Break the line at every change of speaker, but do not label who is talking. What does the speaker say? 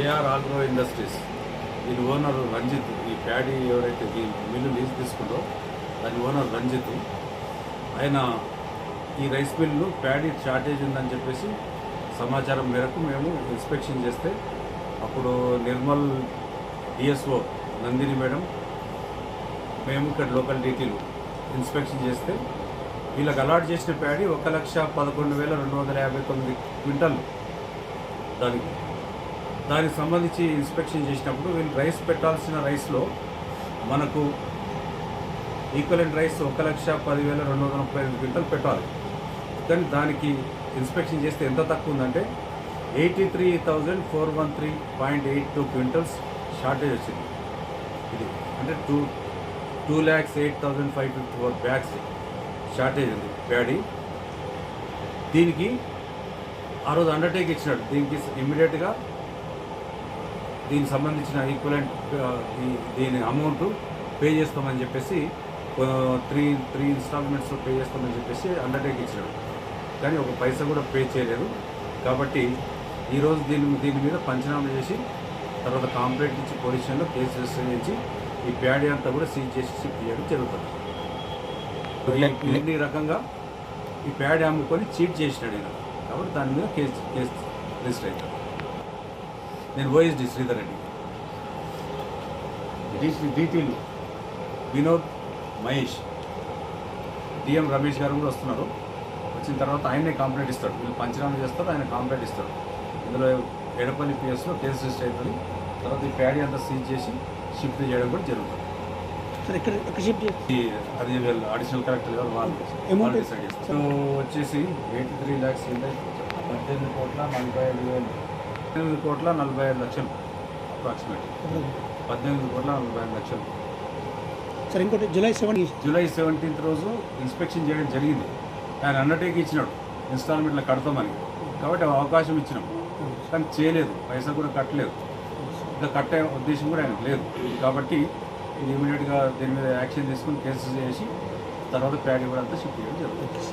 AR agro industries దీని owner Ranjith ఈ paddy ఎవరైతే ఈ మిల్లు లీజ్ తీసుకుందో దాని ఓనర్ రంజిత్. ఆయన ఈ రైస్ మిల్లు ప్యాడీ షార్టేజ్ ఉందని చెప్పేసి సమాచారం మేరకు మేము ఇన్స్పెక్షన్ చేస్తే అప్పుడు నిర్మల్ డిఎస్ఓ నందిని మేడం మేము ఇక్కడ లోకల్ డీటీలు ఇన్స్పెక్షన్ చేస్తే వీళ్ళకి అలాట్ చేసిన ప్యాడీ ఒక లక్ష పదకొండు వేల రెండు వందల యాభై తొమ్మిది క్వింటల్ దానికి దానికి సంబంధించి ఇన్స్పెక్షన్ చేసినప్పుడు వీళ్ళు రైస్ పెట్టాల్సిన రైస్లో మనకు ఈక్వలెంట్ రైస్ ఒక లక్ష పదివేల రెండు వందల ముప్పై ఐదు క్వింటల్ పెట్టాలి. కానీ దానికి ఇన్స్పెక్షన్ చేస్తే ఎంత తక్కువ ఉందంటే eighty three thousand four one three point eight two quintals shortage వచ్చింది. ఇది అంటే two two lakhs eight thousand five fifty four bags shortage ఉంది. ప్యాడీ దీనికి ఆ రోజు అండర్టేక్ ఇచ్చినాడు. దీనికి ఇమ్మీడియట్గా దీనికి సంబంధించిన ఈక్వలెంట్ దీని అమౌంట్ పే చేస్తామని చెప్పేసి త్రీ త్రీ ఇన్స్టాల్మెంట్స్లో పే చేస్తామని చెప్పేసి అండర్టేక్ ఇచ్చినాడు. కానీ ఒక పైసా కూడా పే చేయలేదు. కాబట్టి ఈరోజు దీని దీని మీద పంచనామా చేసి తర్వాత కాంప్లైంట్ ఇచ్చి పోలీస్ స్టేషన్లో కేసు రిజిస్టర్ చేసి ఈ ప్యాడీ అంతా కూడా సీజ్ చేసి షిఫ్ట్ చేయడం జరుగుతుంది. ఈ- రకంగా ఈ ప్యాడ్ అమ్ముకొని చీట్ చేసినాడు ఈయన. కాబట్టి దాని మీద కేసు కేసు రిజిస్టర్ అవుతుంది నేను ఓఎస్డి శ్రీధర్ రెడ్డి. డీసీ డీటీలు వినోద్ మహేష్ డిఎం రమేష్ గారు కూడా వస్తున్నారు. వచ్చిన తర్వాత ఆయనే కంప్లైంట్ ఇస్తాడు. వీళ్ళు పంచనామా చేస్తారు ఆయన కంప్లైంట్ ఇస్తాడు. ఇందులో ఎడపల్లి పిఎస్లో కేసు రిజిస్టర్ అవుతుంది తర్వాత ఈ ప్యాడీ అంతా సీజ్ చేసి షిఫ్ట్ చేయడం కూడా జరుగుతుంది. అది వీళ్ళు అడిషనల్ కలెక్టర్ గారు వాళ్ళు
Amount
వాళ్ళు డిసైడ్ చేస్తారు. సో వచ్చేసి ఎయిటీ త్రీ ల్యాక్స్ పద్దెనిమిది కోట్ల నలభై ఐదు వేలు. పద్దెనిమిది కోట్ల నలభై ఐదు లక్షలు అప్రాక్సిమేట్ పద్దెనిమిది కోట్ల నలభై ఐదు లక్షలు.
సార్ ఇంకోటి జూలై సెవెన్
జూలై సెవెంటీన్త్ రోజు ఇన్స్పెక్షన్ చేయడం జరిగింది. ఆయన అండర్టేక్ ఇచ్చినాడు. ఇన్స్టాల్మెంట్లో కడతామని. కాబట్టి అవకాశం ఇచ్చినాం. కానీ చేయలేదు. పైసా కూడా కట్టలేదు. ఇంకా కట్టే ఉద్దేశం కూడా ఆయనకు లేదు. కాబట్టి ఇది ఇమీడియట్గా దీని మీద యాక్షన్ తీసుకుని కేసు చేసి తర్వాత ప్యాడీ కూడా అంతా షిఫ్ట్ చేయడం జరుగుతుంది.